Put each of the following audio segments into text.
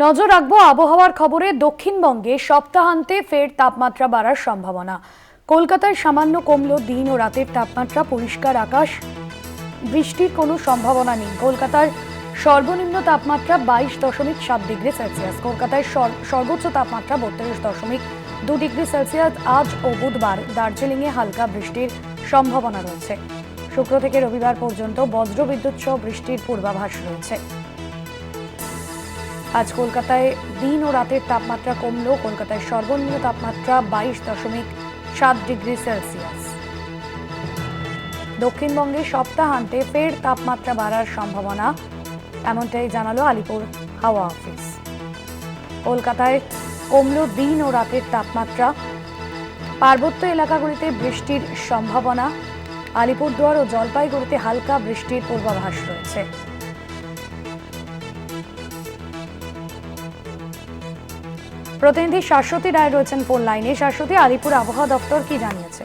নজর রাখব আবহাওয়ার খবরে, দক্ষিণবঙ্গে সপ্তাহান্তে ফের তাপমাত্রা বাড়ার সম্ভাবনা। কলকাতায় সামান্য কমলো দিন ও রাতের তাপমাত্রা পরিষ্কার আকাশ। বৃষ্টির কোনো সম্ভাবনা নেই। কলকাতার সর্বনিম্ন তাপমাত্রা বাইশ দশমিক সাত ডিগ্রি সেলসিয়াস। কলকাতায় সর- সর্বোচ্চ তাপমাত্রা বত্রিশ দশমিক দু ডিগ্রি সেলসিয়াস। আজ ও বুধবার দার্জিলিংয়ে হালকা বৃষ্টির সম্ভাবনা রয়েছে। শুক্র থেকে রবিবার পর্যন্ত বজ্রবিদ্যুৎ সহ বৃষ্টির পূর্বাভাস রয়েছে। আজ কলকাতায় দিন ও রাতের তাপমাত্রা কমলেও কলকাতায় সর্বনিম্ন তাপমাত্রা বাইশ দশমিক সাত ডিগ্রি সেলসিয়াস। দক্ষিণবঙ্গে সপ্তাহান্তে ফের তাপমাত্রা বাড়ার সম্ভাবনা, এমনটাই জানালো আলিপুর হাওয়া অফিস। কলকাতায় কমলো দিন ও রাতের তাপমাত্রা, পার্বত্য এলাকাগুলিতে বৃষ্টির সম্ভাবনা, আলিপুরদুয়ার ও জলপাইগুড়িতে হালকা বৃষ্টির পূর্বাভাস রয়েছে। প্রতিনিধি শাশ্বতী রায় রয়েছেন ফোন লাইনে। শাশ্বতী, আলিপুর আবহাওয়া দপ্তর কি জানিয়েছে?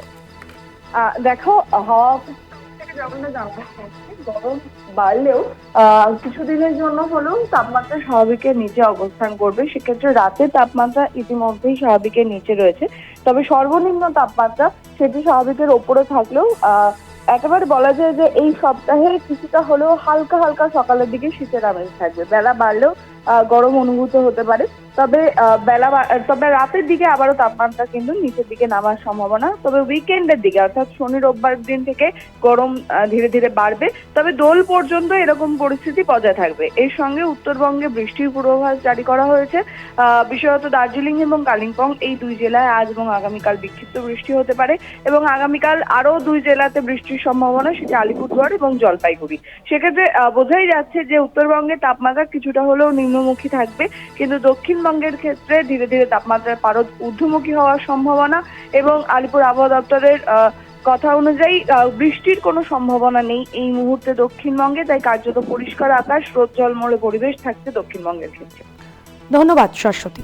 দেখো হাওয়া গরম বাড়লেও কিছুদিনের জন্য হলেও তাপমাত্রা স্বাভাবিকের নিচে অবস্থান করবে। সেক্ষেত্রে রাতে তাপমাত্রা ইতিমধ্যেই স্বাভাবিকের নিচে রয়েছে। তবে সর্বনিম্ন তাপমাত্রা সেটি স্বাভাবিকের ওপরে থাকলেও একেবারে বলা যায় যে এই সপ্তাহে কিছুটা হলেও হালকা হালকা সকালের দিকে শীতের আমেজ থাকবে। বেলা বাড়লেও গরম অনুভূত হতে পারে। তবে বেলা তবে রাতের দিকে আবারও তাপমাত্রা কিন্তু নিচের দিকে নামার সম্ভাবনা। তবে উইকেন্ডের দিকে, অর্থাৎ শনি, রোববার দিন থেকে গরম ধীরে ধীরে বাড়বে। তবে দোল পর্যন্ত এরকম পরিস্থিতি বজায় থাকবে। এর সঙ্গে উত্তরবঙ্গে বৃষ্টির পূর্বাভাস জারি করা হয়েছে। বিশেষত দার্জিলিং এবং কালিম্পং এই দুই জেলায় আজ এবং আগামীকাল বিক্ষিপ্ত বৃষ্টি হতে পারে এবং আগামীকাল আরও দুই জেলাতে বৃষ্টির সম্ভাবনা, সেটা আলিপুরদুয়ার এবং জলপাইগুড়ি। সেক্ষেত্রে বোঝাই যাচ্ছে যে উত্তরবঙ্গের তাপমাত্রা কিছুটা হলেও নিম্নমুখী থাকবে। কিন্তু দক্ষিণবঙ্গের ক্ষেত্রে ধীরে ধীরে তাপমাত্রার পারদ ঊর্ধ্বমুখী হওয়ার সম্ভাবনা এবং আলিপুর আবহাওয়া দপ্তরের কথা অনুযায়ী বৃষ্টির কোনো সম্ভাবনা নেই এই মুহূর্তে দক্ষিণবঙ্গে। তাই কার্যত পরিষ্কার আকাশ, রোদ জলমলে পরিবেশ থাকছে দক্ষিণবঙ্গের ক্ষেত্রে। ধন্যবাদ শাশ্বতী